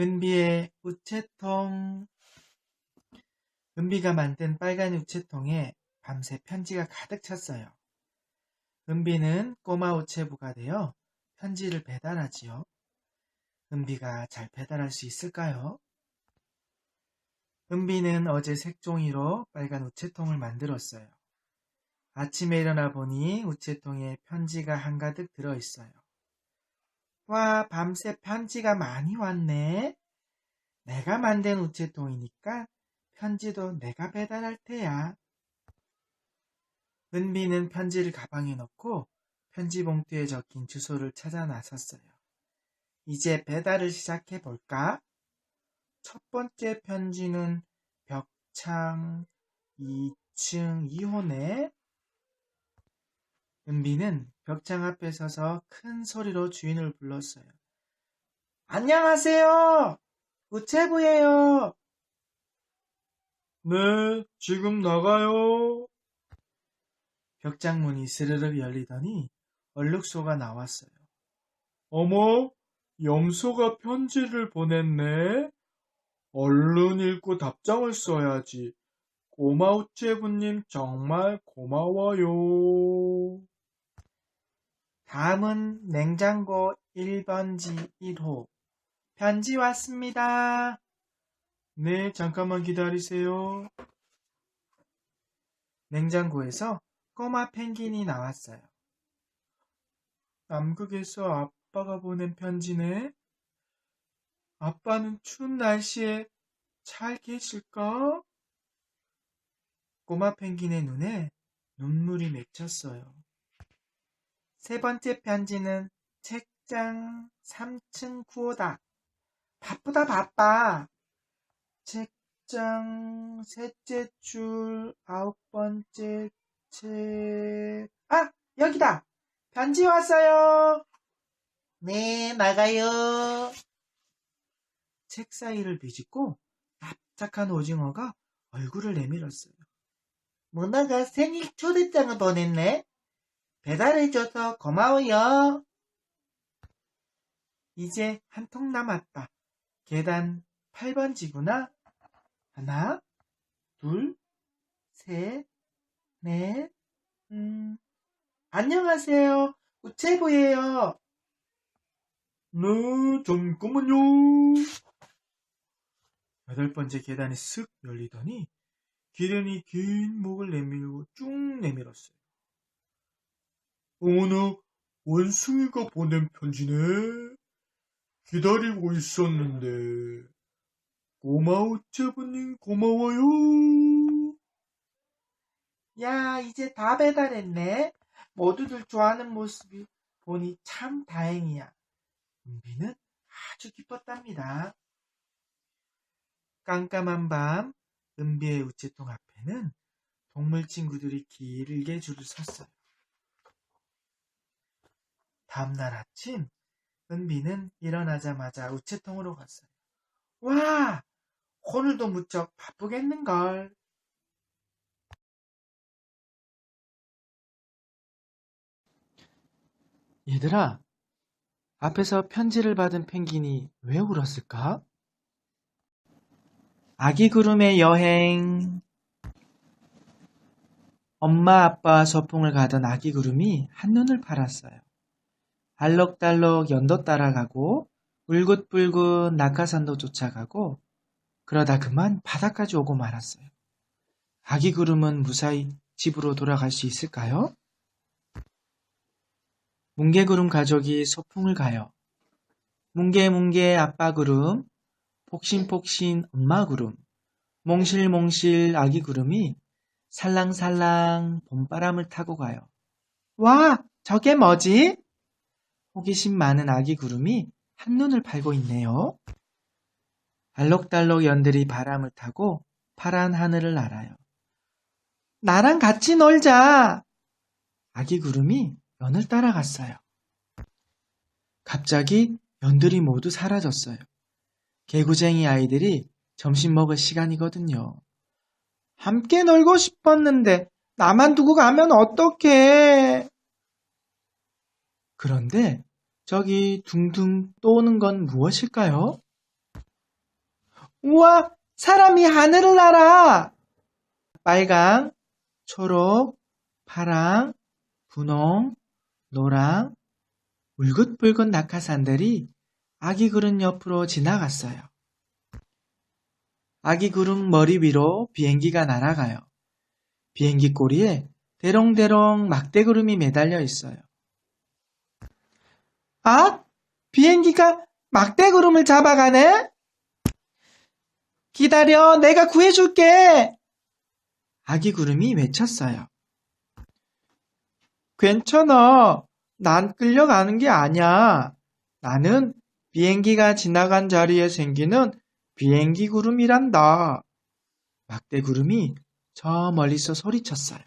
은비의 우체통. 은비가 만든 빨간 우체통에 밤새 편지가 가득 찼어요. 은비는 꼬마 우체부가 되어 편지를 배달하지요. 은비가 잘 배달할 수 있을까요? 은비는 어제 색종이로 빨간 우체통을 만들었어요. 아침에 일어나 보니 우체통에 편지가 한가득 들어있어요. 와, 밤새 편지가 많이 왔네. 내가 만든 우체통이니까 편지도 내가 배달할 테야. 은비는 편지를 가방에 넣고 편지 봉투에 적힌 주소를 찾아 나섰어요. 이제 배달을 시작해 볼까? 첫 번째 편지는 벽창 2층 2호네. 은비는 벽창 앞에 서서 큰 소리로 주인을 불렀어요. 안녕하세요! 우체부예요! 네, 지금 나가요. 벽장 문이 스르륵 열리더니 얼룩소가 나왔어요. 어머, 염소가 편지를 보냈네. 얼른 읽고 답장을 써야지. 꼬마 우체부님 정말 고마워요. 다음은 냉장고 1번지 1호. 편지 왔습니다. 네, 잠깐만 기다리세요. 냉장고에서 꼬마 펭귄이 나왔어요. 남극에서 아빠가 보낸 편지네. 아빠는 추운 날씨에 잘 계실까? 꼬마 펭귄의 눈에 눈물이 맺혔어요. 세 번째 편지는 책장 3층 9호다. 바쁘다 바빠. 책장 셋째 줄 아홉 번째 책. 아 여기다. 편지 왔어요. 네 나가요. 책 사이를 비집고 납작한 오징어가 얼굴을 내밀었어요. 문화가 생일 초대장을 보냈네. 배달해줘서 고마워요. 이제 한 통 남았다. 계단 8번 지구나. 하나, 둘, 셋, 넷, 음, 안녕하세요. 우체부예요. 네, 잠깐만요. 여덟 번째 계단이 쓱 열리더니 기련이 긴 목을 내밀고 쭉 내밀었어요. 어머나, 원숭이가 보낸 편지네. 기다리고 있었는데. 고마워, 제부님, 고마워요. 야, 이제 다 배달했네. 모두들 좋아하는 모습이 보니 참 다행이야. 은비는 아주 기뻤답니다. 깜깜한 밤, 은비의 우체통 앞에는 동물 친구들이 길게 줄을 섰어요. 다음날 아침, 은비는 일어나자마자 우체통으로 갔어요. 와! 오늘도 무척 바쁘겠는걸. 얘들아, 앞에서 편지를 받은 펭귄이 왜 울었을까? 아기 구름의 여행. 엄마 아빠 소풍을 가던 아기 구름이 한눈을 팔았어요. 알록달록 연도 따라가고 울긋불긋 낙하산도 쫓아가고 그러다 그만 바다까지 오고 말았어요. 아기 구름은 무사히 집으로 돌아갈 수 있을까요? 뭉게구름 가족이 소풍을 가요. 뭉게뭉게 아빠 구름, 폭신폭신 엄마 구름, 몽실몽실 아기 구름이 살랑살랑 봄바람을 타고 가요. 와, 저게 뭐지? 호기심 많은 아기 구름이 한눈을 팔고 있네요. 알록달록 연들이 바람을 타고 파란 하늘을 날아요. 나랑 같이 놀자! 아기 구름이 연을 따라갔어요. 갑자기 연들이 모두 사라졌어요. 개구쟁이 아이들이 점심 먹을 시간이거든요. 함께 놀고 싶었는데 나만 두고 가면 어떡해? 그런데 저기 둥둥 떠오는 건 무엇일까요? 우와, 사람이 하늘을 날아! 빨강, 초록, 파랑, 분홍, 노랑, 울긋불긋 낙하산들이 아기 구름 옆으로 지나갔어요. 아기 구름 머리 위로 비행기가 날아가요. 비행기 꼬리에 대롱대롱 막대 구름이 매달려 있어요. 아? 비행기가 막대구름을 잡아가네? 기다려, 내가 구해줄게! 아기 구름이 외쳤어요. 괜찮아. 난 끌려가는 게 아니야. 나는 비행기가 지나간 자리에 생기는 비행기 구름이란다. 막대 구름이 저 멀리서 소리쳤어요.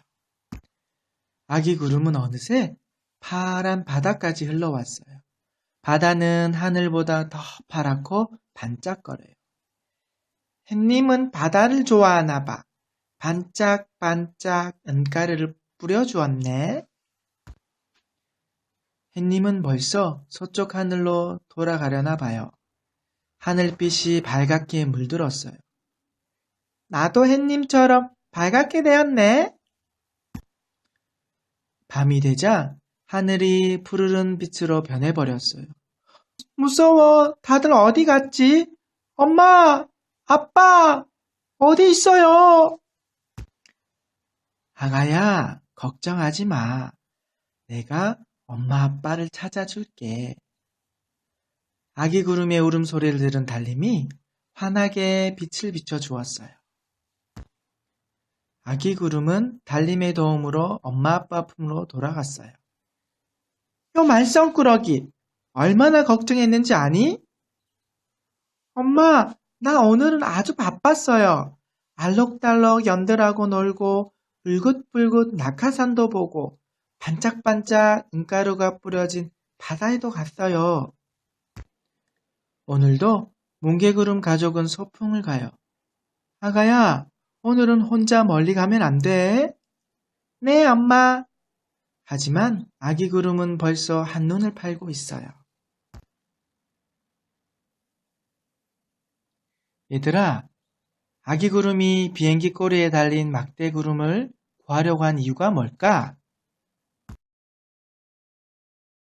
아기 구름은 어느새 파란 바다까지 흘러왔어요. 바다는 하늘보다 더 파랗고 반짝거려요. 햇님은 바다를 좋아하나 봐. 반짝반짝 은가루를 뿌려주었네. 햇님은 벌써 서쪽 하늘로 돌아가려나 봐요. 하늘빛이 밝게 물들었어요. 나도 햇님처럼 밝게 되었네. 밤이 되자 하늘이 푸르른 빛으로 변해버렸어요. 무서워. 다들 어디 갔지? 엄마! 아빠! 어디 있어요? 아가야, 걱정하지 마. 내가 엄마 아빠를 찾아줄게. 아기 구름의 울음소리를 들은 달님이 환하게 빛을 비춰 주었어요. 아기 구름은 달님의 도움으로 엄마 아빠 품으로 돌아갔어요. 요 말썽꾸러기, 얼마나 걱정했는지 아니? 엄마, 나 오늘은 아주 바빴어요. 알록달록 연들하고 놀고, 울긋불긋 낙하산도 보고, 반짝반짝 은가루가 뿌려진 바다에도 갔어요. 오늘도 뭉게구름 가족은 소풍을 가요. 아가야, 오늘은 혼자 멀리 가면 안 돼. 네, 엄마. 하지만 아기 구름은 벌써 한눈을 팔고 있어요. 얘들아, 아기 구름이 비행기 꼬리에 달린 막대 구름을 구하려고 한 이유가 뭘까?